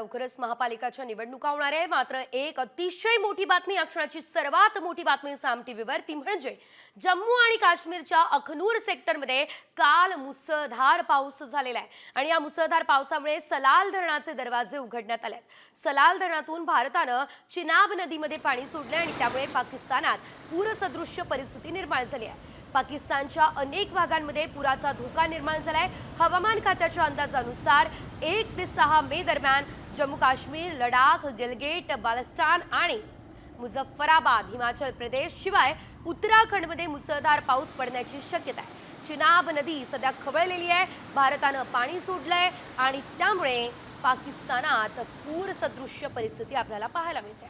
लवकरच महापालिकाच्या निवडणुका होणार आहे. मात्र एक अतिशय मोठी बातमी या क्षणाची सर्वात मोठी बातमी साम टीव्हीवर ती म्हणजे जम्मू आणि काश्मीरच्या अखनूर सेक्टरमध्ये काल मुसळधार पाऊस झालेला आहे. आणि या मुसळधार पावसामुळे सलाल धरणाचे दरवाजे उघडण्यात आले आहेत. सलाल धरणातून भारतानं चिनाब नदीमध्ये पाणी सोडले आणि त्यामुळे पाकिस्तानात पूरसदृश्य परिस्थिती निर्माण झाली आहे. पाकिस्तानच्या अनेक भागांमध्ये पुराचा धोका निर्माण झालाय. हवामान खात्याच्या अंदाजानुसार एक ते सहा मे दरम्यान जम्मू काश्मीर लडाख गिलगेट बालस्टान आणि मुझफ्फराबाद हिमाचल प्रदेश शिवाय उत्तराखंडमध्ये मुसळधार पाऊस पडण्याची शक्यता आहे. चिनाब नदी सध्या खवळलेली आहे. भारतानं पाणी सोडलंय आणि त्यामुळे पाकिस्तानात पूर सदृश्य परिस्थिती आपल्याला पाहायला मिळते.